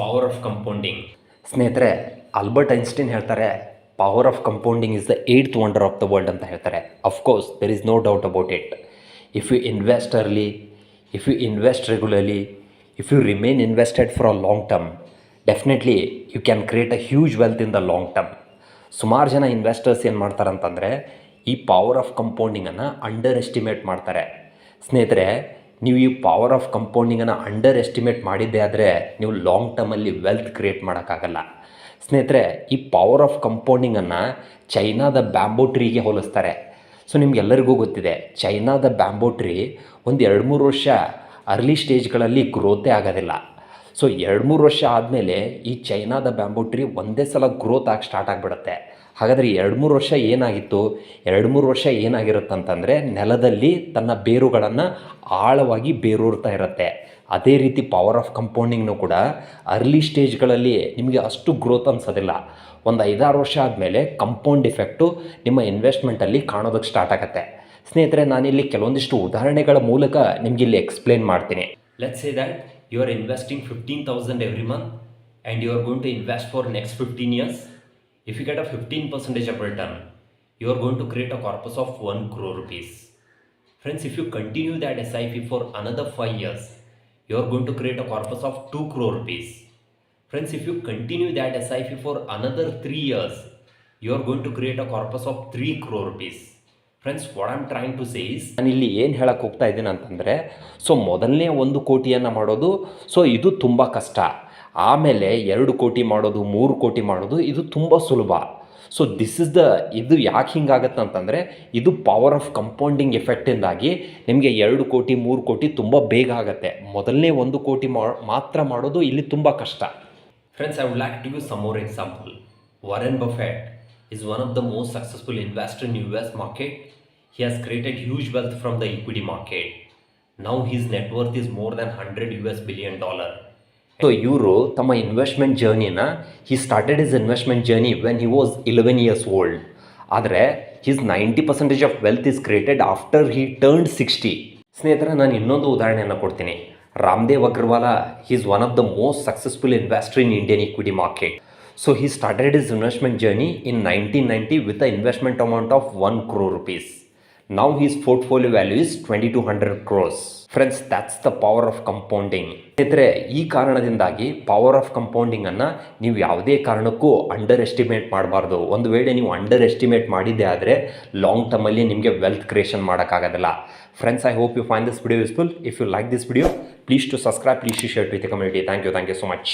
Power of compounding ಸ್ನೇಹಿತರೆ, Albert Einstein ಹೇಳ್ತಾರೆ power of compounding is the eighth wonder of the world ಅಂತ ಹೇಳ್ತಾರೆ. Of course there is no doubt about it if you invest early if you invest regularly if you remain invested for a long term definitely you can create a huge wealth in the long term ಸುಮಾರು ಜನ investors ಏನು ಮಾಡ್ತಾರೆ ಅಂತಂದರೆ, ಈ power of ಕಂಪೌಂಡಿಂಗನ್ನು underestimate ಮಾಡ್ತಾರೆ. ಸ್ನೇಹಿತರೆ ನೀವು ಈ ಪವರ್ ಆಫ್ ಕಂಪೌಂಡಿಂಗನ್ನು ಅಂಡರ್ ಎಸ್ಟಿಮೇಟ್ ಮಾಡಿದ್ದೆ ಆದರೆ ನೀವು ಲಾಂಗ್ ಟರ್ಮಲ್ಲಿ ವೆಲ್ತ್ ಕ್ರಿಯೇಟ್ ಮಾಡೋಕ್ಕಾಗಲ್ಲ. ಸ್ನೇಹಿತರೆ, ಈ ಪವರ್ ಆಫ್ ಕಂಪೌಂಡಿಂಗನ್ನು ಚೈನಾದ ಬ್ಯಾಂಬೋ ಟ್ರೀಗೆ ಹೋಲಿಸ್ತಾರೆ. ಸೊ ನಿಮಗೆಲ್ಲರಿಗೂ ಗೊತ್ತಿದೆ, ಚೈನಾದ ಬ್ಯಾಂಬೋ ಟ್ರೀ ಒಂದು ಎರಡು ಮೂರು ವರ್ಷ ಅರ್ಲಿ ಸ್ಟೇಜ್ಗಳಲ್ಲಿ ಗ್ರೋತೇ ಆಗೋದಿಲ್ಲ. ಸೊ ಎರಡು ಮೂರು ವರ್ಷ ಆದಮೇಲೆ ಈ ಚೈನಾದ ಬ್ಯಾಂಬೋ ಟ್ರೀ ಒಂದೇ ಸಲ ಗ್ರೋತ್ ಆಗಿ ಸ್ಟಾರ್ಟ್ ಆಗಿಬಿಡುತ್ತೆ. ಹಾಗಾದರೆ ಎರಡು ಮೂರು ವರ್ಷ ಏನಾಗಿತ್ತು? ಎರಡು ಮೂರು ವರ್ಷ ಏನಾಗಿರುತ್ತಂತಂದರೆ ನೆಲದಲ್ಲಿ ತನ್ನ ಬೇರುಗಳನ್ನು ಆಳವಾಗಿ ಬೇರೂರ್ತಾ ಇರುತ್ತೆ. ಅದೇ ರೀತಿ ಪವರ್ ಆಫ್ ಕಂಪೌಂಡಿಂಗ್ನು ಕೂಡ ಅರ್ಲಿ ಸ್ಟೇಜ್ಗಳಲ್ಲಿ ನಿಮಗೆ ಅಷ್ಟು ಗ್ರೋತ್ ಅನ್ಸೋದಿಲ್ಲ. ಒಂದು ಐದಾರು ವರ್ಷ ಆದಮೇಲೆ ಕಂಪೌಂಡ್ ಇಫೆಕ್ಟು ನಿಮ್ಮ ಇನ್ವೆಸ್ಟ್ಮೆಂಟಲ್ಲಿ ಕಾಣೋದಕ್ಕೆ ಸ್ಟಾರ್ಟ್ ಆಗುತ್ತೆ. ಸ್ನೇಹಿತರೆ, ನಾನಿಲ್ಲಿ ಕೆಲವೊಂದಿಷ್ಟು ಉದಾಹರಣೆಗಳ ಮೂಲಕ ನಿಮಗೆ ಇಲ್ಲಿ ಎಕ್ಸ್ಪ್ಲೇನ್ ಮಾಡ್ತೀನಿ. Let's say that you are investing fifteen thousand every month and you are going to invest for next fifteen years get a fifteen percentage of return you are going to create a corpus of one crore rupees friends if you continue that S I P for another five years you are going to create a corpus of two crore rupees Friends, if you continue that SIP for another three years, you are going to create a corpus of 3 crore rupees. Friends, what I'm trying to say ನಾನು ಇಲ್ಲಿ ಏನು ಹೇಳಕ್ಕೆ ಹೋಗ್ತಾ ಇದ್ದೀನಿ ಅಂತಂದರೆ so ಮೊದಲನೇ ಒಂದು ಕೋಟಿಯನ್ನು ಮಾಡೋದು ಸೊ ಇದು ತುಂಬ ಕಷ್ಟ. ಆಮೇಲೆ ಎರಡು ಕೋಟಿ ಮಾಡೋದು, ಮೂರು ಕೋಟಿ ಮಾಡೋದು ಇದು ತುಂಬ ಸುಲಭ. ಸೊ ದಿಸ್ ಇಸ್ ದ ಇದು ಯಾಕೆ ಹಿಂಗಾಗತ್ತೆ ಅಂತಂದರೆ, ಇದು ಪವರ್ ಆಫ್ ಕಂಪೌಂಡಿಂಗ್ ಎಫೆಕ್ಟಿಂದಾಗಿ ನಿಮಗೆ ಎರಡು ಕೋಟಿ, ಮೂರು ಕೋಟಿ ತುಂಬ ಬೇಗ ಆಗತ್ತೆ. ಮೊದಲನೇ ಒಂದು ಕೋಟಿ ಮಾತ್ರ ಮಾಡೋದು ಇಲ್ಲಿ ತುಂಬ ಕಷ್ಟ. Friends I would like to you some more example Warren Buffett is one of the most successful investor in U S market he has created huge wealth from the equity market now his net worth is more than hundred U S billion dollar so ಇವರು ತಮ್ಮ investment ಜರ್ನಿನ he started is investment journey when he was eleven years old ಆದರೆ his ninety percentage of wealth is created after he turned sixty ಸ್ನೇಹಿತರ, ನಾನು ಇನ್ನೊಂದು ಉದಾಹರಣೆಯನ್ನು ಕೊಡ್ತೀನಿ. Ramdev Agrawal is one of the most successful investor in Indian equity market so he started is investment journey in nineteen ninety with a investment amount of one crore rupees Now his portfolio value is 2200 crores. Friends that's the power of compounding ಸ್ನೇಹಿತರೆ, ಈ ಕಾರಣದಿಂದಾಗಿ power of ಕಂಪೌಂಡಿಂಗನ್ನು ನೀವು ಯಾವುದೇ ಕಾರಣಕ್ಕೂ under estimate ಮಾಡಬಾರ್ದು. ಒಂದು ವೇಳೆ ನೀವು ಅಂಡರ್ ಎಸ್ಟಿಮೇಟ್ ಮಾಡಿದ್ದೆ ಆದರೆ ಲಾಂಗ್ ಟರ್ಮಲ್ಲಿ ನಿಮಗೆ ವೆಲ್ತ್ ಕ್ರಿಯೇಷನ್ ಮಾಡೋಕ್ಕಾಗೋದಿಲ್ಲ. Friends I hope you fine this video useful if you like this video please to subscribe please to share with community thank you thank you so much